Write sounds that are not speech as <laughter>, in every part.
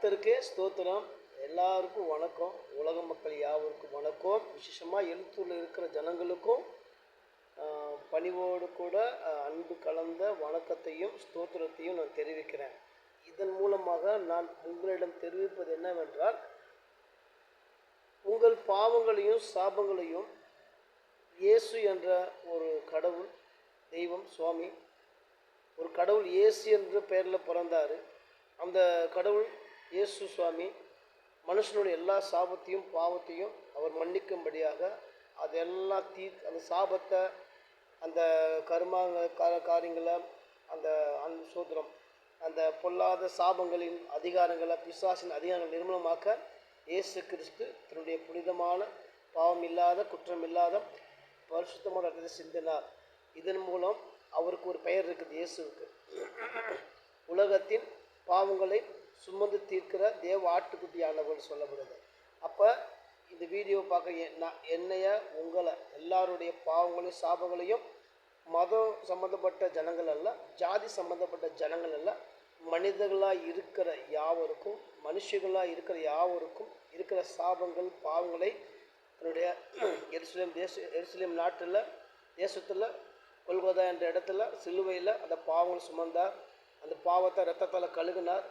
கர்த்தருக்கே ஸ்தோத்திரம். எல்லாருக்கும் வணக்கம். உலக மக்கள் யாவருக்கும் வணக்கம். விசேஷமாக எழுத்தூரில் இருக்கிற ஜனங்களுக்கும் பணிவோடு கூட அன்பு கலந்த வணக்கத்தையும் ஸ்தோத்திரத்தையும் நான் தெரிவிக்கிறேன். இதன் மூலமாக நான் உங்களிடம் தெரிவிப்பது என்னவென்றால் உங்கள் பாவங்களையும் சாபங்களையும் இயேசு என்ற ஒரு கடவுள் தெய்வம் சுவாமி ஒரு கடவுள் இயேசு என்ற பெயரில் பிறந்தார். அந்த கடவுள் இயேசு சுவாமி மனுஷனுடைய எல்லா சாபத்தையும் பாவத்தையும் அவர் மன்னிக்கும்படியாக அதெல்லாம் தீ அந்த சாபத்தை அந்த கருமாங்க கா காரியங்களை அந்த அந் சூத்திரம் அந்த பொல்லாத சாபங்களின் அதிகாரங்களை பிசாசின் அதிகாரங்கள் நிர்மூலமாக்க இயேசு கிறிஸ்து தன்னுடைய புனிதமான பாவம் இல்லாத குற்றம் இல்லாத பரிசுத்தமான ரத்தத்தை சிந்தினார் இதன் மூலம் அவருக்கு ஒரு பெயர் இருக்குது இயேசுவுக்கு. உலகத்தின் பாவங்களை சுமந்து தீர்க்கிற தேவ ஆட்டுக்குட்டியானவர் சொல்லப்படுது. அப்போ இந்த வீடியோ பார்க்க நான் என்னைய உங்களை எல்லாருடைய பாவங்களையும் சாபங்களையும் மதம் சம்மந்தப்பட்ட ஜனங்கள் அல்ல ஜாதி சம்மந்தப்பட்ட ஜனங்கள் அல்ல மனிதர்களாக இருக்கிற யாவருக்கும் மனுஷர்களாக இருக்கிற யாவருக்கும் இருக்கிற சாபங்கள் பாவங்களை தன்னுடைய <clears throat> எருசலேம் தேச எருசலேம் நாட்டில் தேசத்தில் கொல்கத்தா என்ற இடத்துல சிலுவையில் அந்த பாவங்கள் சுமந்தார். அந்த பாவத்தை ரத்தத்தால் கழுகினார்.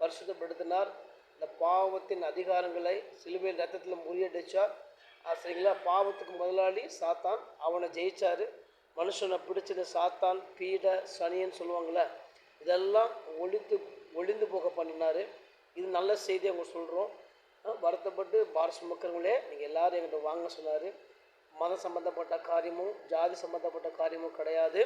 பரிசுத்தப்படுத்தினார். இந்த பாவத்தின் அதிகாரங்களை சிலுவையில் ரத்தத்தில் முறியடிச்சார். சரிங்களா? பாவத்துக்கு முதலாளி சாத்தான். அவனை ஜெயிச்சாரு. மனுஷனை பிடிச்சது சாத்தான் பீட சனின்னு சொல்லுவாங்கள்ல இதெல்லாம் ஒழித்து ஒளிந்து போக பண்ணினார். இது நல்ல செய்தி அவங்க சொல்கிறோம் வருத்தப்பட்டு பாரச சுமக்கிறவங்களே நீங்கள் எல்லோரும் என்கிட்ட வாங்க சொன்னார். மதம் சம்மந்தப்பட்ட காரியமும் ஜாதி சம்மந்தப்பட்ட காரியமும் கிடையாது.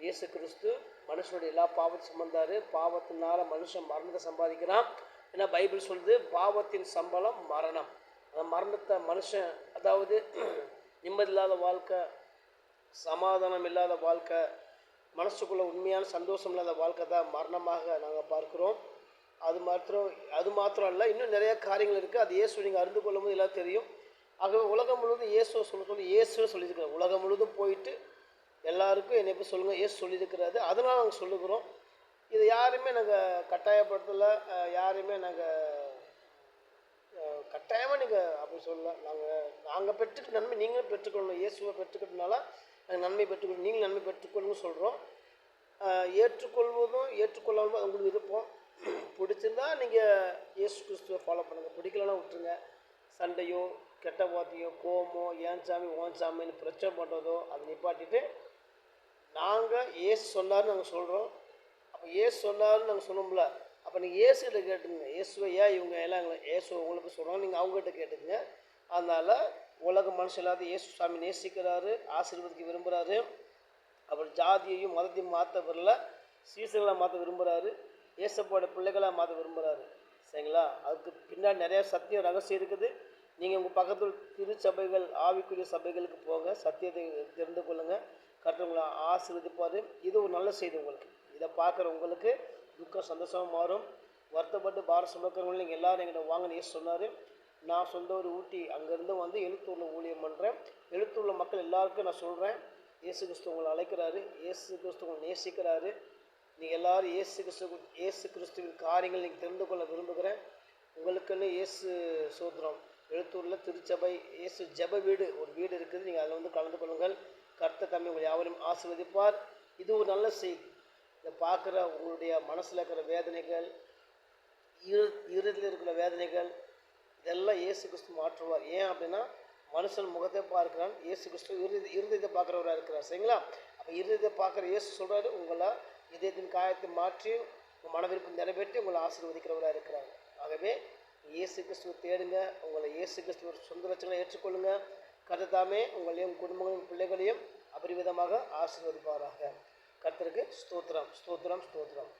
இயேசு கிறிஸ்து மனுஷனுடைய எல்லா பாவத்தையும் சுமந்தார். பாவத்தினால மனுஷன் மரணத்தை சம்பாதிக்கிறான். ஏன்னா பைபிள் சொல்லுது பாவத்தின் சம்பளம் மரணம். அந்த மரணத்தை மனுஷன் அதாவது <clears throat> நிம்மதி இல்லாத வாழ்க்கை சமாதானம் இல்லாத வாழ்க்கை மனசுக்குள்ள உண்மையான சந்தோஷம் இல்லாத வாழ்க்கை தான் மரணமாக நாங்கள் பார்க்குறோம். அது மாத்திரம் அது மாத்திரம் இல்லை இன்னும் நிறைய காரியங்கள் இருக்குது அது இயேசு நீங்கள் அறிந்து கொள்ளும்போது எல்லாம் தெரியும். ஆகவே உலகம் முழுவதும் இயேசுவை சொல்ல சொல்லி இயேசுவை சொல்லியிருக்கிறார். உலகம் முழுவதும் போயிட்டு எல்லாருக்கும் என்னை போய் சொல்லுங்கள் ஏசு சொல்லியிருக்கிறாரு. அதனால் நாங்கள் சொல்லுகிறோம். இது யாருமே நாங்கள் கட்டாயப்படுத்தலை. யாரையுமே நாங்கள் கட்டாயமாக நீங்கள் அப்படி சொல்லலை. நாங்கள் நாங்கள் பெற்றுக்க நன்மை நீங்களும் பெற்றுக்கொள்ளணும். இயேசுவை பெற்றுக்கிட்டனால நாங்கள் நன்மை பெற்றுக்கொள் நீங்களும் நன்மை பெற்றுக்கொள்ளணும்னு சொல்கிறோம் ஏற்றுக்கொள்வதும் ஏற்றுக்கொள்ளாமல் அது உங்களுக்கு விருப்பம். பிடிச்சிருந்தா நீங்கள் இயேசு கிறிஸ்துவை ஃபாலோ பண்ணுங்கள் பிடிக்கலன்னா விட்டுருங்க. சண்டையோ கெட்ட வார்த்தையோ கோமோ ஏன் சாமி ஓன் சாமின்னு பிரச்சனை பண்ணுறதோ அதை நிப்பாட்டிட்டு நாங்கள் ஏசு சொன்னார்னு நாங்கள் சொல்கிறோம் அப்போ ஏசு சொன்னார்னு நாங்கள் சொன்னோம்ல அப்போ நீங்கள் ஏசுகிட்ட கேட்டுங்க ஏசுவை ஏன் இவங்க எல்லாம் எங்களை இயேசு உங்களுக்கு சொல்கிறாங்க நீங்கள் அவங்ககிட்ட கேட்டுக்குங்க. அதனால் உலக மனுஷன் இல்லாத இயேசு சாமி நேசிக்கிறாரு ஆசீர்வதிக்க விரும்புகிறாரு அவர் ஜாதியையும் மதத்தையும் மாற்ற வரல சீசர்களாக மாற்ற விரும்புகிறாரு இயேசப்போட பிள்ளைகளாக மாற்ற விரும்புகிறாரு சரிங்களா? அதுக்கு பின்னாடி நிறையா சத்தியம் ரகசியம் இருக்குது. நீங்கள் உங்கள் பக்கத்தில் திருச்சபைகள் ஆவிக்குரிய சபைகளுக்கு போங்க சத்தியத்தை தெரிந்து கொள்ளுங்கள் கற்றுவங்களை ஆசீர்வதிப்பார். இது ஒரு நல்ல செய்தி உங்களுக்கு. இதை பார்க்குற உங்களுக்கு துக்கம் சந்தோஷமாக மாறும். வருத்தப்பட்டு பார சுமக்கிறவங்களும் நீங்கள் எல்லாரும் எங்கிட்ட வாங்கினே ஏசு சொன்னார். நான் சொந்த ஒரு ஊட்டி அங்கேருந்து வந்து எழுத்தூரில் ஊழியம் பண்ணுறேன் எழுத்தூரில் மக்கள் எல்லாருக்கும் நான் சொல்கிறேன் இயேசு கிறிஸ்து உங்களை அழைக்கிறாரு. இயேசு கிறிஸ்து உங்களை நேசிக்கிறாரு. நீங்கள் எல்லாரும் இயேசு கிறிஸ்து இயேசு கிறிஸ்துவின் காரியங்கள் நீங்கள் தெரிந்து கொள்ள விரும்புகிறேன். உங்களுக்குன்னு இயேசு சோதரம் எழுத்தூரில் திருச்சபை இயேசு ஜெப வீடு ஒரு வீடு இருக்குது. நீங்கள் அதில் வந்து கலந்து கொள்ளுங்கள். கர்த்த தம்மை உங்களை யாவரையும் ஆசீர்வதிப்பார். இது ஒரு நல்ல செய்தி. இதை பார்க்குற உங்களுடைய மனசில் இருக்கிற வேதனைகள் இரு இருதில் இருக்கிற வேதனைகள் இதெல்லாம் இயேசு கிறிஸ்து மாற்றுவார். ஏன் அப்படின்னா மனுஷன் முகத்தை பார்க்கிறான் இயேசு கிறிஸ்து இருதி இருதயத்தை பார்க்குறவராக இருக்கிறார். சரிங்களா? அப்போ இருதயத்தை பார்க்குற இயேசு சொல்கிறாரு உங்களை இதயத்தின் காயத்தை மாற்றி உங்கள் மன நிறைவேற்றி உங்களை ஆசீர்வதிக்கிறவராக இருக்கிறார். ஆகவே இயேசு கிறிஸ்துவ தேடுங்க. உங்களை இயேசு கிறிஸ்துவ சொந்த லட்சங்களை ஏற்றுக்கொள்ளுங்க. கருத்தாமே உங்களையும் குடும்பங்களையும் பிள்ளைகளையும் அபரிவிதமாக ஆசீர்வதிப்பாராக. கர்த்தருக்கு ஸ்தோத்திரம் ஸ்தோத்திரம் ஸ்தோத்திரம்.